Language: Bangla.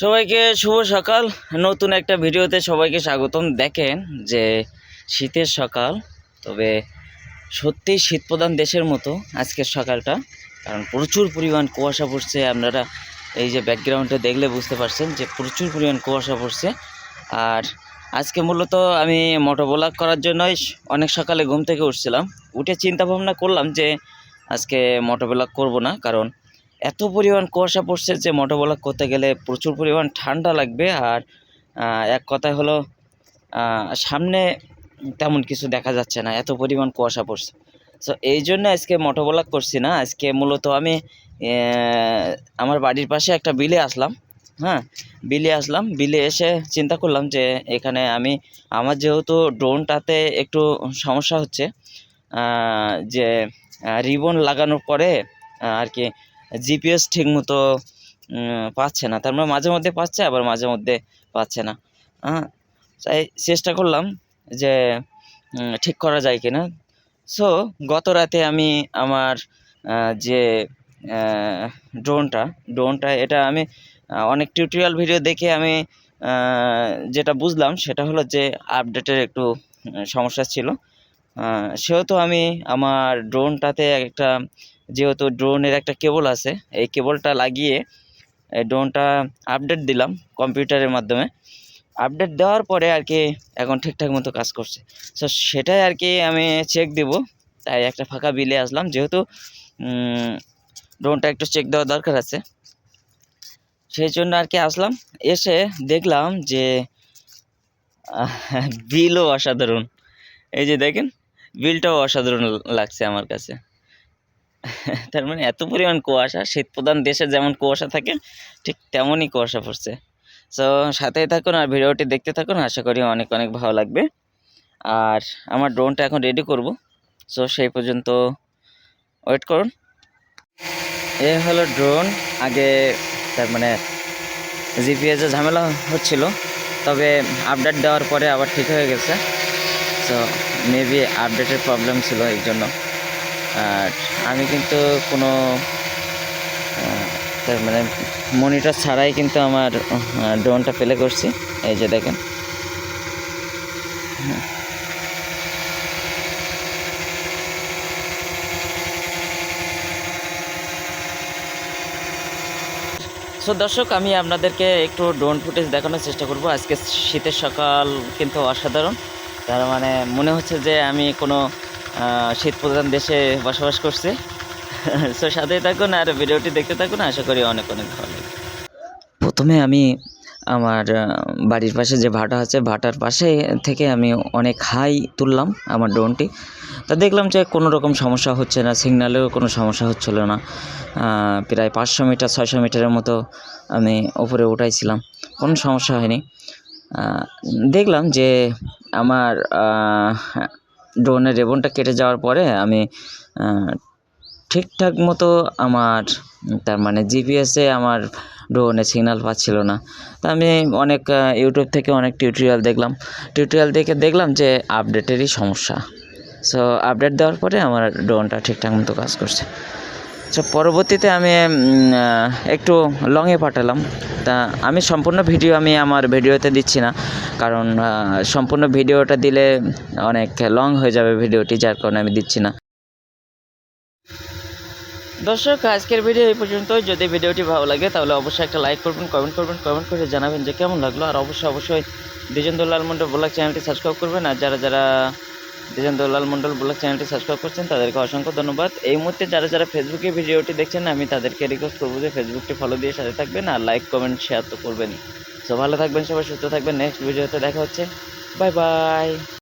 সবাইকে শুভ সকাল। নতুন একটা ভিডিওতে সবাইকে স্বাগতম। দেখেন যে শীতের সকাল, তবে সত্যিই শীতপ্রধান দেশের মতো আজকের সকালটা, কারণ প্রচুর পরিমাণ কুয়াশা পড়ছে। আপনারা এই যে ব্যাকগ্রাউন্ডে দেখলে বুঝতে পারছেন যে প্রচুর পরিমাণ কুয়াশা পড়ছে। আর আজকে মূলত আমি মোটর ব্লগ করার জন্যই অনেক সকালে ঘুম থেকে উঠছিলাম। উঠে চিন্তা ভাবনা করলাম যে আজকে মোটর ব্লগ করব না, কারণ এত পরিমাণ কুয়াশা পড়ছে যে মোটর ব্লগ করতে গেলে প্রচুর পরিমাণ ঠান্ডা লাগবে। আর এক কথায় হলো সামনে তেমন কিছু দেখা যাচ্ছে না, এত পরিমাণ কুয়াশা পড়ছে। সো এই জন্য আজকে মোটর ব্লগ করছি না। আজকে মূলত আমি আমার বাড়ির পাশে একটা বিলে আসলাম হ্যাঁ? বিলে আসলাম, বিলে এসে চিন্তা করলাম যে এখানে আমি, আমার যেহেতু ড্রোনটাতে একটু সমস্যা হচ্ছে যে রিবন লাগানোর পরে আর কি জিপিএস ঠিক মতো উম, পাচ্ছে না। তার মানে মাঝে মধ্যে পাচ্ছে আবার মাঝে মধ্যে পাচ্ছে না। হ্যাঁ তাই চেষ্টা করলাম যে ঠিক করা যায় কিনা। সো গত রাতে আমি আমার যে ড্রোনটা ড্রোনটা এটা আমি অনেক টিউটোরিয়াল ভিডিও দেখে আমি যেটা বুঝলাম সেটা হলো যে আপডেটের একটু সমস্যা ছিল। সেহেতু আমি আমার ড্রোনটাতে একটা, যেহেতু ড্রোনের একটা কেবল আছে, এই কেবলটা লাগিয়ে এই ড্রোনটা আপডেট দিলাম কম্পিউটারের মাধ্যমে। আপডেট দেওয়ার পরে আর কি এখন ঠিকঠাক মতো কাজ করছে। সো সেটাই আর কি আমি চেক দিব। তাই একটা ফাঁকা বিলে আসলাম। যেহেতু ড্রোনটা একটু চেক দেওয়া দরকার আছে। সেই জন্য আর কি আসলাম। এসে দেখলাম যে বিলও অসাধারণ। এই যে দেখেন বিলটাও অসাধারণ লাগছে আমার কাছে। তার মানে এত পরিমাণ কুয়াশা শীত প্রধান দেশে যেমন কুয়াশা থাকে, ঠিক তেমনই কুয়াশা পড়ছে। সো সাথেই থাকুন আর ভিডিওটি দেখতে থাকুন, আশা করি অনেক অনেক ভালো লাগবে। আর আমার ড্রোনটা এখন রেডি করব। সো সেই পর্যন্ত ওয়েট করুন। এ হলো ড্রোন আগে তার মানে জিপিএসে ঝামেলা হচ্ছিল, তবে আপডেট দেওয়ার পরে আবার ঠিক হয়ে গেছে। সো মেবি আপডেটের প্রবলেম ছিল এই জন্য। আর আমি কিন্তু কোনো মানে মনিটর ছাড়াই কিন্তু আমার ড্রোনটা প্লে করছি। এই যে দেখেন। সো দর্শক, আমি আপনাদেরকে একটু ড্রোন ফুটেজ দেখানোর চেষ্টা করব। আজকে শীতের সকাল কিন্তু অসাধারণ। তার মানে মনে হচ্ছে যে আমি কোনো শীত প্রধান দেশে বসবাস করছি। সো সাথেই থাকুন আর ভিডিওটি দেখতে থাকুন, আশা করি অনেক অনেক ভালো প্রথমে আমি আমার বাড়ির পাশে যে ভাটা আছে, ভাটার পাশে থেকে আমি অনেক হাই তুললাম আমার ড্রোনটি। তা দেখলাম যে কোনো রকম সমস্যা হচ্ছে না সিগন্যালেও কোনো সমস্যা হচ্ছিল না। প্রায় পাঁচশো মিটার, ছয়শো মিটারের মতো আমি উপরে উঠাইছিলাম, কোনো সমস্যা হয়নি। দেখলাম যে আমার ড্রোনের রেবনটা কেটে যাওয়ার পরে আমি ঠিকঠাক মতো আমার, তার মানে জিপিএসে আমার ড্রোনে সিগন্যাল পাচ্ছিল না। তা আমি অনেক ইউটিউব থেকে অনেক টিউটোরিয়াল দেখলাম। টিউটোরিয়াল দেখে দেখলাম যে আপডেটেরই সমস্যা। সো আপডেট দেওয়ার পরে আমার ড্রোনটা ঠিকঠাক মতো কাজ করছে। সো পরবর্তীতে আমি একটু লংয়ে পাঠালাম। তা আমি সম্পূর্ণ ভিডিও আমি আমার ভিডিওতে দিচ্ছি না। কারণ সম্পূর্ণ ভিডিওটা দিলে অনেক লং হয়ে যাবে ভিডিওটি যার কারণে আমি দিচ্ছি না। দর্শক, আজকের ভিডিও এই পর্যন্তই। যদি ভিডিওটি ভালো লাগে, তাহলে অবশ্যই একটা লাইক করবেন কমেন্ট করবেন কমেন্ট করে জানাবেন যে কেমন লাগল। আর অবশ্যই অবশ্যই দ্বিজেন্দ্র লাল মণ্ডল ব্লগ চ্যানেলটি সাবস্ক্রাইব করবেন। আর যারা যারা দ্বিজেন্দ্র লাল মণ্ডল ব্লগ চ্যানেলটি সাবস্ক্রাইব করছেন, তাদেরকে অসংখ্য ধন্যবাদ। এই মুহূর্তে যারা যারা ফেসবুকে ভিডিওটি দেখছেন, আমি তাদেরকে রিকোয়েস্ট করব যে ফেসবুকটি ফলো দিয়ে সাথে থাকবেন আর লাইক কমেন্ট শেয়ার তো করবেনই। সো ভালো থাকবেন সবাই, সুস্থ থাকবেন। নেক্সট ভিডিওতে দেখা হচ্ছে। Bye bye